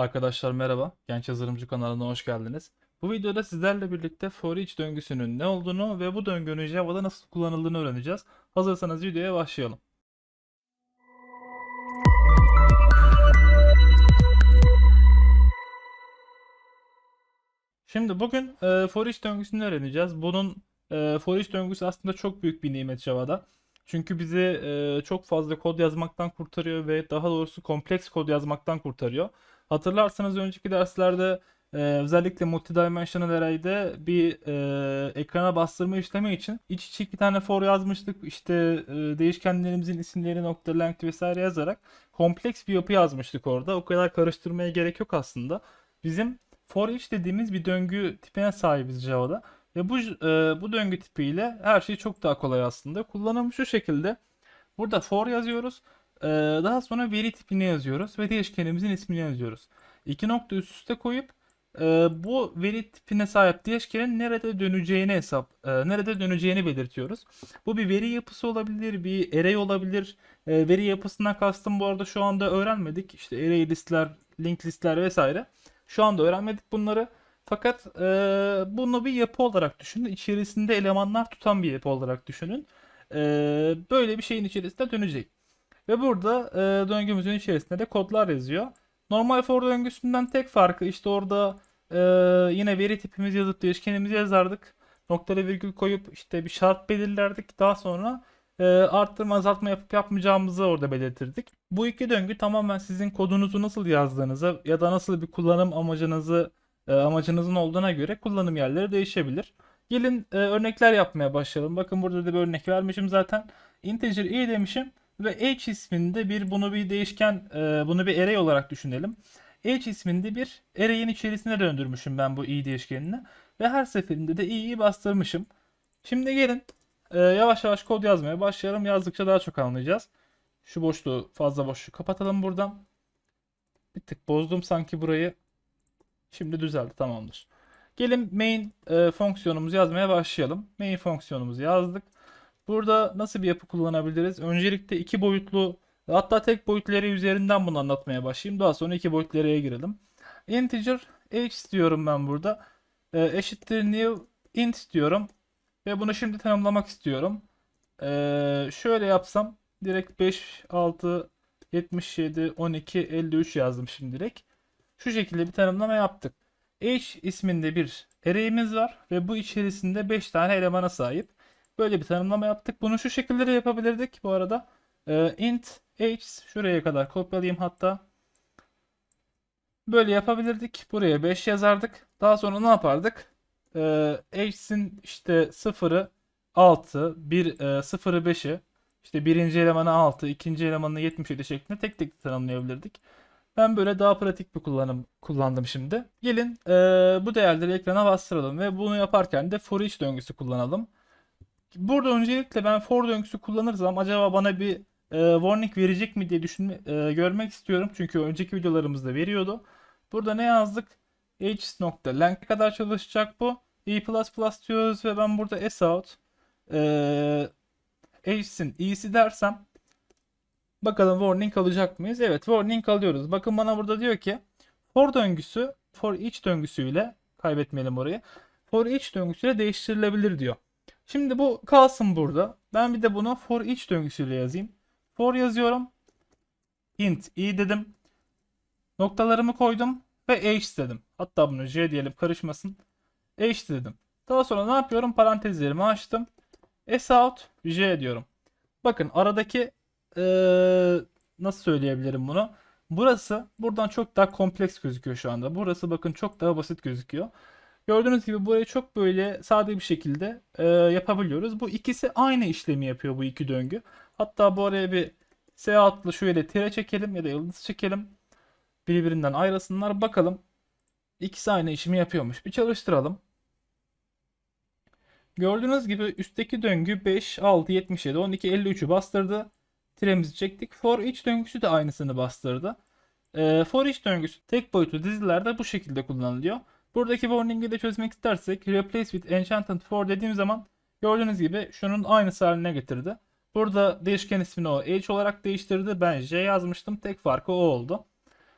Arkadaşlar merhaba, Genç Yazılımcı kanalına hoş geldiniz. Bu videoda sizlerle birlikte for each döngüsünün ne olduğunu ve bu döngünün Java'da nasıl kullanıldığını öğreneceğiz. Hazırsanız videoya başlayalım. Şimdi bugün e, for each döngüsünü öğreneceğiz. Bunun e, for each döngüsü aslında çok büyük bir nimet Java'da. Çünkü bizi e, çok fazla kod yazmaktan kurtarıyor ve daha doğrusu kompleks kod yazmaktan kurtarıyor. Hatırlarsanız önceki derslerde e, özellikle multidimensional array'de bir e, ekrana bastırma işlemi için iç içe iki tane for yazmıştık. İşte e, değişkenlerimizin isimleri nokta length vesaire yazarak kompleks bir yapı yazmıştık orada. O kadar karıştırmaya gerek yok aslında. Bizim for each dediğimiz bir döngü tipine sahibiz Java'da. Ve bu e, bu döngü tipiyle her şey çok daha kolay aslında. Kullanım şu şekilde. Burada for yazıyoruz. E, daha sonra veri tipini yazıyoruz ve değişkenimizin ismini yazıyoruz. İki nokta üst üste koyup e, bu veri tipine sahip değişkenin nerede döneceğini hesap, e, nerede döneceğini belirtiyoruz. Bu bir veri yapısı olabilir, bir array olabilir. E, veri yapısından kastım bu arada şu anda öğrenmedik. İşte array listler, link listler vesaire. Şu anda öğrenmedik bunları. Fakat e, bunu bir yapı olarak düşünün. İçerisinde elemanlar tutan bir yapı olarak düşünün. E, böyle bir şeyin içerisinde dönecek. Ve burada e, döngümüzün içerisinde de kodlar yazıyor. Normal for döngüsünden tek farkı işte orada e, yine veri tipimizi yazıp değişkenimizi yazardık. Noktalı virgül koyup işte bir şart belirlerdik. Daha sonra e, arttırma azaltma yapıp yapmayacağımızı orada belirtirdik. Bu iki döngü tamamen sizin kodunuzu nasıl yazdığınıza ya da nasıl bir kullanım amacınızı e, amacınızın olduğuna göre kullanım yerleri değişebilir. Gelin e, örnekler yapmaya başlayalım. Bakın burada da bir örnek vermişim zaten. Integer i demişim ve h isminde bir bunu bir değişken e, bunu bir array olarak düşünelim. h isminde bir array'in içerisine döndürmüşüm ben bu i değişkenini ve her seferinde de i'yi bastırmışım. Şimdi gelin e, yavaş yavaş kod yazmaya başlayalım. Yazdıkça daha çok anlayacağız. Şu boşluğu fazla boşluğu kapatalım buradan. Bir tık bozdum sanki burayı. Şimdi düzeldi tamamdır. Gelin main e, fonksiyonumuzu yazmaya başlayalım. Main fonksiyonumuzu yazdık. Burada nasıl bir yapı kullanabiliriz? Öncelikle iki boyutlu hatta tek boyutlu array üzerinden bunu anlatmaya başlayayım. Daha sonra iki boyutlu array'e girelim. Integer h istiyorum ben burada. E, eşittir new int istiyorum. Ve bunu şimdi tanımlamak istiyorum. E, şöyle yapsam direkt 5, 6, 77, 12, 53 yazdım şimdi direkt. Şu şekilde bir tanımlama yaptık. H isminde bir array'imiz var ve bu içerisinde 5 tane elemana sahip. Böyle bir tanımlama yaptık. Bunu şu şekilde de yapabilirdik bu arada. Ee, int h şuraya kadar kopyalayayım hatta. Böyle yapabilirdik. Buraya 5 yazardık. Daha sonra ne yapardık? Ee, h'in işte 0'ı 6, 1, e, 0'ı 5'i işte birinci elemanı 6, ikinci elemanı 77 şeklinde tek tek tanımlayabilirdik. Ben böyle daha pratik bir kullanım kullandım şimdi. Gelin e, bu değerleri ekrana bastıralım ve bunu yaparken de for each döngüsü kullanalım. Burada öncelikle ben for döngüsü kullanırsam acaba bana bir e, warning verecek mi diye düşünme, e, görmek istiyorum. Çünkü önceki videolarımızda veriyordu. Burada ne yazdık? h nokta length kadar çalışacak bu. e++ diyoruz ve ben burada sout e, h'in i'si dersem Bakalım warning alacak mıyız? Evet warning alıyoruz. Bakın bana burada diyor ki for döngüsü for each döngüsüyle kaybetmeyelim orayı. For each döngüsüyle değiştirilebilir diyor. Şimdi bu kalsın burada. Ben bir de bunu for each döngüsüyle yazayım. For yazıyorum. int i dedim. Noktalarımı koydum ve h dedim. Hatta bunu j diyelim karışmasın. h dedim. Daha sonra ne yapıyorum? Parantezlerimi açtım. sout j diyorum. Bakın aradaki ee, nasıl söyleyebilirim bunu? Burası buradan çok daha kompleks gözüküyor şu anda. Burası bakın çok daha basit gözüküyor. Gördüğünüz gibi burayı çok böyle sade bir şekilde e, yapabiliyoruz. Bu ikisi aynı işlemi yapıyor bu iki döngü. Hatta bu araya bir S altlı şöyle tire çekelim ya da yıldız çekelim. Birbirinden ayrılsınlar. Bakalım. İkisi aynı işimi yapıyormuş. Bir çalıştıralım. Gördüğünüz gibi üstteki döngü 5, 6, 77, 12, 53'ü bastırdı tiremizi çektik. For each döngüsü de aynısını bastırdı. E, for each döngüsü tek boyutlu dizilerde bu şekilde kullanılıyor. Buradaki warning'i de çözmek istersek replace with enchanted for dediğim zaman gördüğünüz gibi şunun aynısı haline getirdi. Burada değişken ismini o h olarak değiştirdi. Ben j yazmıştım. Tek farkı o oldu.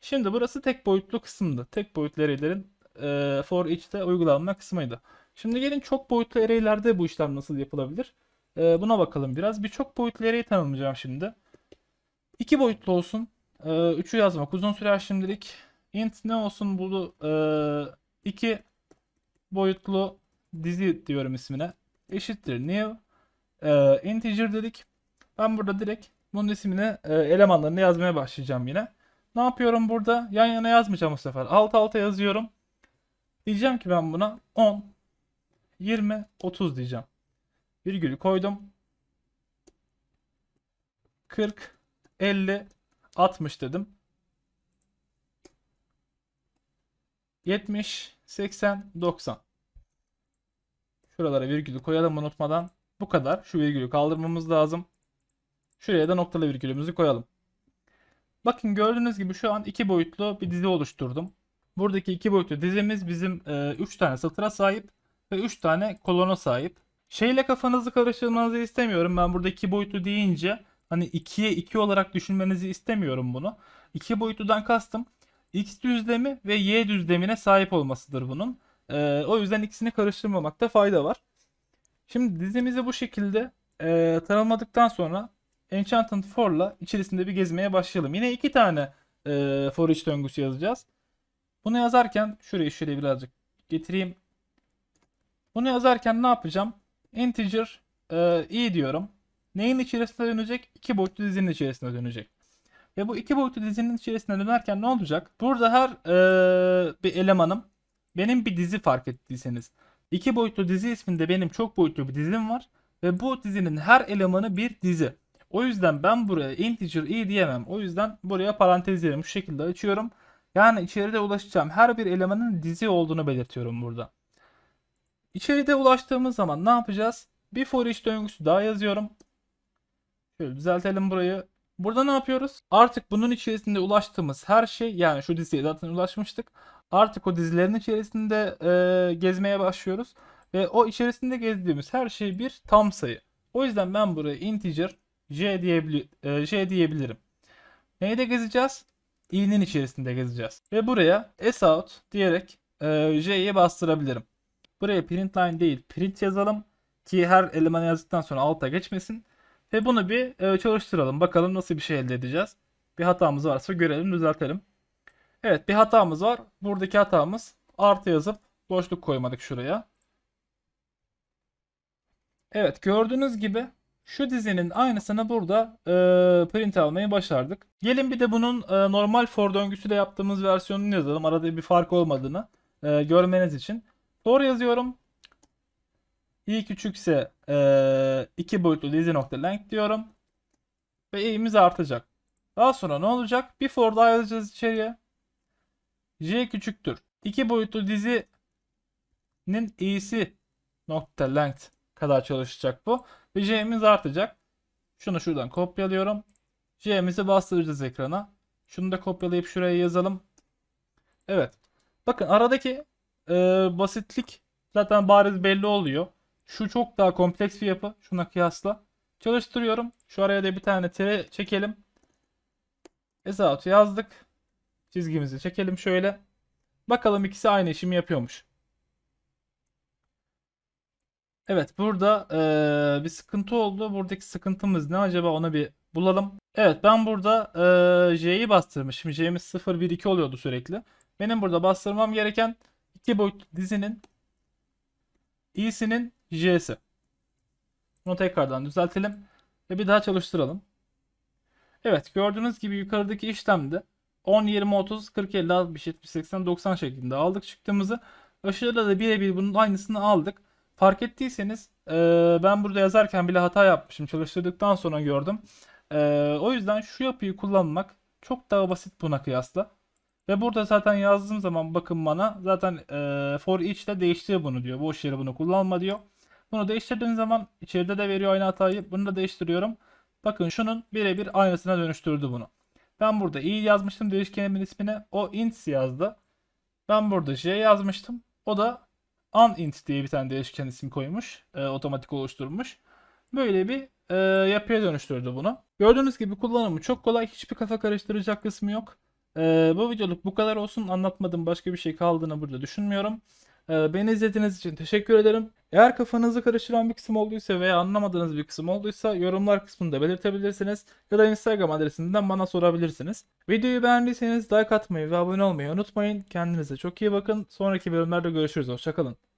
Şimdi burası tek boyutlu kısımdı. Tek boyutlu array'lerin e, for each'te uygulanma kısmıydı. Şimdi gelin çok boyutlu array'lerde bu işlem nasıl yapılabilir? E, buna bakalım biraz. Bir çok boyutlu array tanımlayacağım şimdi. İki boyutlu olsun. E, üçü yazmak uzun sürer şimdilik. Int ne olsun bu e, iki boyutlu dizi diyorum ismine. Eşittir new e, integer dedik. Ben burada direkt bunun ismini e, elemanlarını yazmaya başlayacağım yine. Ne yapıyorum burada? Yan yana yazmayacağım bu sefer. Alt alta yazıyorum. Diyeceğim ki ben buna 10, 20, 30 diyeceğim. Virgülü koydum. 40, 50, 60 dedim. 70, 80, 90. Şuralara virgülü koyalım unutmadan. Bu kadar. Şu virgülü kaldırmamız lazım. Şuraya da noktalı virgülümüzü koyalım. Bakın gördüğünüz gibi şu an iki boyutlu bir dizi oluşturdum. Buradaki iki boyutlu dizimiz bizim 3 tane satıra sahip ve 3 tane kolona sahip. Şeyle kafanızı karıştırmanızı istemiyorum. Ben burada iki boyutlu deyince hani 2'ye 2 olarak düşünmenizi istemiyorum bunu. İki boyutludan kastım x düzlemi ve y düzlemine sahip olmasıdır bunun. Ee, o yüzden ikisini karıştırmamakta fayda var. Şimdi dizimizi bu şekilde e, tanımladıktan sonra Enchanted For'la içerisinde bir gezmeye başlayalım. Yine iki tane e, for each döngüsü yazacağız. Bunu yazarken şurayı şöyle birazcık getireyim. Bunu yazarken ne yapacağım? Integer e, i diyorum. Neyin içerisine dönecek? İki boyutlu dizinin içerisine dönecek. Ve bu iki boyutlu dizinin içerisine dönerken ne olacak? Burada her e, bir elemanım benim bir dizi fark ettiyseniz. İki boyutlu dizi isminde benim çok boyutlu bir dizim var. Ve bu dizinin her elemanı bir dizi. O yüzden ben buraya integer i diyemem. O yüzden buraya parantez yerimi şu şekilde açıyorum. Yani içeride ulaşacağım her bir elemanın dizi olduğunu belirtiyorum burada. İçeride ulaştığımız zaman ne yapacağız? Bir for each döngüsü daha yazıyorum. Şöyle düzeltelim burayı. Burada ne yapıyoruz? Artık bunun içerisinde ulaştığımız her şey yani şu diziye zaten ulaşmıştık. Artık o dizilerin içerisinde e, gezmeye başlıyoruz. Ve o içerisinde gezdiğimiz her şey bir tam sayı. O yüzden ben buraya integer j, diyebili e, j diyebilirim. Neyde gezeceğiz? i'nin içerisinde gezeceğiz. Ve buraya sout diyerek e, j'yi bastırabilirim. Buraya print line değil print yazalım ki her elemanı yazdıktan sonra alta geçmesin. Ve bunu bir e, çalıştıralım. Bakalım nasıl bir şey elde edeceğiz. Bir hatamız varsa görelim düzeltelim. Evet bir hatamız var. Buradaki hatamız artı yazıp boşluk koymadık şuraya. Evet gördüğünüz gibi şu dizinin aynısını burada e, print almayı başardık. Gelin bir de bunun e, normal for döngüsüyle yaptığımız versiyonunu yazalım. Arada bir fark olmadığını e, görmeniz için. For yazıyorum. İ küçükse e, boyutlu dizi nokta length diyorum. Ve i'miz artacak. Daha sonra ne olacak? Bir for daha yazacağız içeriye. j küçüktür. İki boyutlu dizinin i'si nokta length kadar çalışacak bu. Ve j'miz artacak. Şunu şuradan kopyalıyorum. j'mizi bastıracağız ekrana. Şunu da kopyalayıp şuraya yazalım. Evet. Bakın aradaki e, basitlik zaten bariz belli oluyor. Şu çok daha kompleks bir yapı. Şuna kıyasla. Çalıştırıyorum. Şu araya da bir tane tire çekelim. Esout yazdık. Çizgimizi çekelim şöyle. Bakalım ikisi aynı işimi yapıyormuş. Evet burada eee, bir sıkıntı oldu. Buradaki sıkıntımız ne acaba onu bir bulalım. Evet ben burada eee, J'yi bastırmışım. J'miz 0, 1, 2 oluyordu sürekli. Benim burada bastırmam gereken iki boyutlu dizinin i'sinin j'si. Bunu tekrardan düzeltelim ve bir daha çalıştıralım. Evet gördüğünüz gibi yukarıdaki işlemde 10, 20, 30, 40, 50, 60, 70, 80, 90 şeklinde aldık çıktığımızı. Aşağıda da birebir bunun aynısını aldık. Fark ettiyseniz e, ben burada yazarken bile hata yapmışım. Çalıştırdıktan sonra gördüm. E, o yüzden şu yapıyı kullanmak çok daha basit buna kıyasla. Ve burada zaten yazdığım zaman bakın bana zaten e, for each de değiştir bunu diyor. Boş yere bunu kullanma diyor. Bunu değiştirdiğim zaman içeride de veriyor aynı hatayı. Bunu da değiştiriyorum. Bakın şunun birebir aynısına dönüştürdü bunu. Ben burada i yazmıştım değişkenimin ismine. O int yazdı. Ben burada j yazmıştım. O da unint diye bir tane değişken isim koymuş. E, otomatik oluşturmuş. Böyle bir e, yapıya dönüştürdü bunu. Gördüğünüz gibi kullanımı çok kolay. Hiçbir kafa karıştıracak kısmı yok. Ee, bu videoluk bu kadar olsun. Anlatmadığım başka bir şey kaldığını burada düşünmüyorum. Ee, beni izlediğiniz için teşekkür ederim. Eğer kafanızı karıştıran bir kısım olduysa veya anlamadığınız bir kısım olduysa yorumlar kısmında belirtebilirsiniz. Ya da Instagram adresinden bana sorabilirsiniz. Videoyu beğendiyseniz like atmayı ve abone olmayı unutmayın. Kendinize çok iyi bakın. Sonraki bölümlerde görüşürüz. Hoşçakalın.